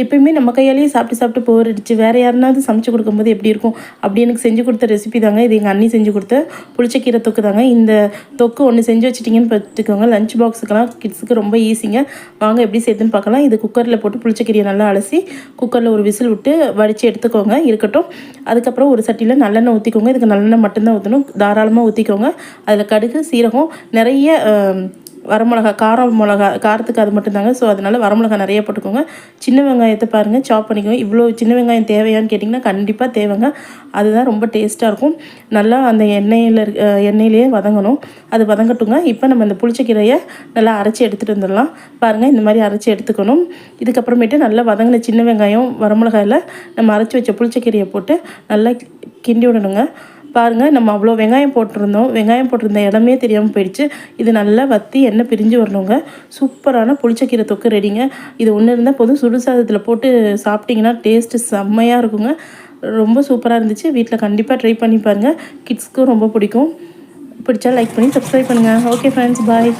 எப்பயுமே நம்ம கையாலேயே சாப்பிட்டு சாப்பிட்டு போர் அடிச்சு வேறு யாருனாவது சமைச்சு கொடுக்கும்போது எப்படி இருக்கும்? அப்படி எனக்கு செஞ்சு கொடுத்த ரெசிபி தாங்க. இது எங்கள் அண்ணி செஞ்சு கொடுத்த புளிச்சக்கீரை தொக்கு தாங்க. இந்த தொக்கு ஒன்று செஞ்சு வச்சிட்டிங்கன்னு பார்த்துக்கோங்க. லஞ்ச் பாக்ஸுக்கெல்லாம் கிட்ஸுக்கு ரொம்ப ஈஸிங்க வாங்க எப்படி சேர்த்துன்னு பார்க்கலாம். இது குக்கரில் போட்டு புளிச்சக்கீரையை நல்லா அலசி குக்கரில் ஒரு விசில் விட்டு வடித்து எடுத்துக்கோங்க. இருக்கட்டும். அதுக்கப்புறம் ஒரு சட்டியில் நல்லெண்ணெய் ஊற்றிக்கோங்க இதுக்கு நல்லெண்ணெய் மட்டும்தான் ஊற்றணும் தாராளமாக ஊற்றிக்கோங்க அதில் கடுகு சீரகம் நிறைய வரமிளகா காரம் மிளகா காரத்துக்கு அது மட்டும்தாங்க. ஸோ அதனால் வரமிளகா நிறைய போட்டுக்கோங்க. சின்ன வெங்காயத்தை பாருங்கள் சாப் பண்ணிக்கோங்க. இவ்வளோ சின்ன வெங்காயம் தேவையான்னு கேட்டிங்கன்னா கண்டிப்பாக தேவைங்க. அதுதான் ரொம்ப டேஸ்ட்டாக இருக்கும். நல்லா அந்த எண்ணெயில் எண்ணெயிலேயே வதங்கணும். அது வதங்கட்டுங்க. இப்போ நம்ம இந்த புளிச்சக்கீரையை நல்லா அரைச்சி எடுத்துகிட்டு வந்துடலாம். பாருங்கள் இந்த மாதிரி அரைச்சி எடுத்துக்கணும். இதுக்கப்புறமேட்டு நல்லா வதங்கின சின்ன வெங்காயம் வரமிளகாயில் நம்ம அரைச்சி வச்ச புளிச்சக்கீரையை போட்டு நல்லா கிண்டி விடணுங்க. பாருங்கள் நம்ம அவ்வளோ வெங்காயம் போட்டிருந்தோம். வெங்காயம் போட்டிருந்த இடமே தெரியாமல் போயிடுச்சு. இது நல்லா வற்றி எண்ணெய் பிரிஞ்சு வரணுங்க. சூப்பரான புளிச்சக்கீரை தொக்கு ரெடிங்க இது ஒன்று இருந்தால் போதும். சுடுசாதத்தில் போட்டு சாப்பிட்டிங்கன்னா டேஸ்ட்டு செம்மையாக இருக்குங்க. ரொம்ப சூப்பராக இருந்துச்சு. வீட்டில் கண்டிப்பாக ட்ரை பண்ணி பாருங்கள் கிட்ஸ்க்கும் ரொம்ப பிடிக்கும். பிடிச்சா லைக் பண்ணி சப்ஸ்கிரைப் பண்ணுங்கள் ஓகே ஃப்ரெண்ட்ஸ் பாய்